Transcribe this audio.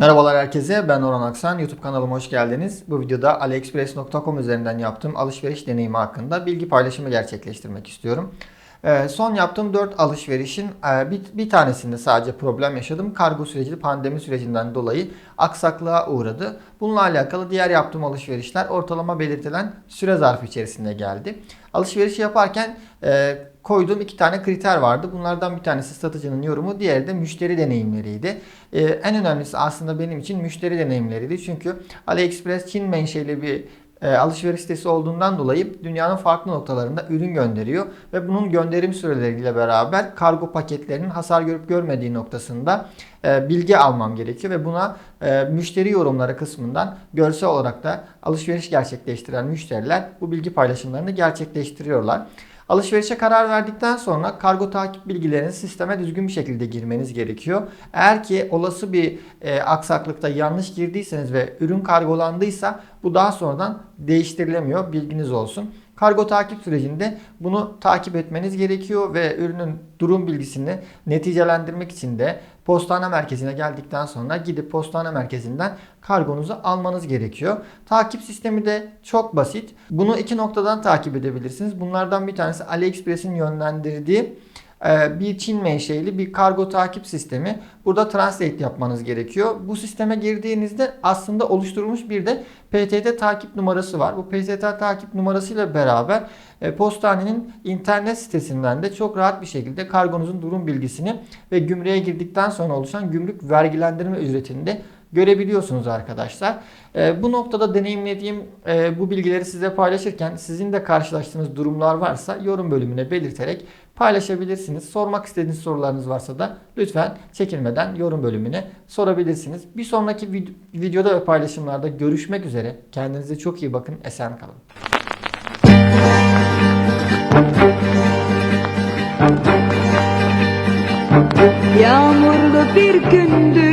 Merhabalar herkese, ben Orhan Aksan. YouTube kanalıma hoş geldiniz. Bu videoda aliexpress.com üzerinden yaptığım alışveriş deneyimi hakkında bilgi paylaşımı gerçekleştirmek istiyorum. Ee, son yaptığım 4 alışverişin e, bir, tanesinde sadece problem yaşadım. Kargo süreci pandemi sürecinden dolayı aksaklığa uğradı. Bununla alakalı diğer yaptığım alışverişler ortalama belirtilen süre zarfı içerisinde geldi. Alışveriş yaparken e, koyduğum iki tane kriter vardı. Bunlardan bir tanesi satıcının yorumu, diğeri de müşteri deneyimleriydi. Ee, en önemlisi aslında benim için müşteri deneyimleriydi. Çünkü AliExpress Çin menşeli bir e, alışveriş sitesi olduğundan dolayı dünyanın farklı noktalarında ürün gönderiyor ve bunun gönderim süreleriyle beraber kargo paketlerinin hasar görüp görmediği noktasında e, bilgi almam gerekiyor ve buna e, müşteri yorumları kısmından görsel olarak da alışveriş gerçekleştiren müşteriler bu bilgi paylaşımlarını gerçekleştiriyorlar. Alışverişe karar verdikten sonra kargo takip bilgilerini sisteme düzgün bir şekilde girmeniz gerekiyor. Eğer ki olası bir e, aksaklıkta yanlış girdiyseniz ve ürün kargolandıysa bu daha sonradan değiştirilemiyor. Bilginiz olsun. Kargo takip sürecinde bunu takip etmeniz gerekiyor ve ürünün durum bilgisini neticelendirmek için de postane merkezine geldikten sonra gidip postane merkezinden kargonuzu almanız gerekiyor. Takip sistemi de çok basit. Bunu iki noktadan takip edebilirsiniz. Bunlardan bir tanesi AliExpress'in yönlendirdiği bir Çin menşeli bir kargo takip sistemi. Burada translate yapmanız gerekiyor. Bu sisteme girdiğinizde aslında oluşturulmuş bir de PTT takip numarası var. Bu PTT takip numarasıyla beraber e, postanenin internet sitesinden de çok rahat bir şekilde kargonuzun durum bilgisini ve gümrüğe girdikten sonra oluşan gümrük vergilendirme ücretini de görebiliyorsunuz arkadaşlar. E, bu noktada deneyimlediğim e, bu bilgileri size paylaşırken sizin de karşılaştığınız durumlar varsa yorum bölümüne belirterek paylaşabilirsiniz. Sormak istediğiniz sorularınız varsa da lütfen çekinmeden yorum bölümüne sorabilirsiniz. Bir sonraki vid- videoda ve paylaşımlarda görüşmek üzere. Kendinize çok iyi bakın. Esen kalın. Yağmurlu bir gündü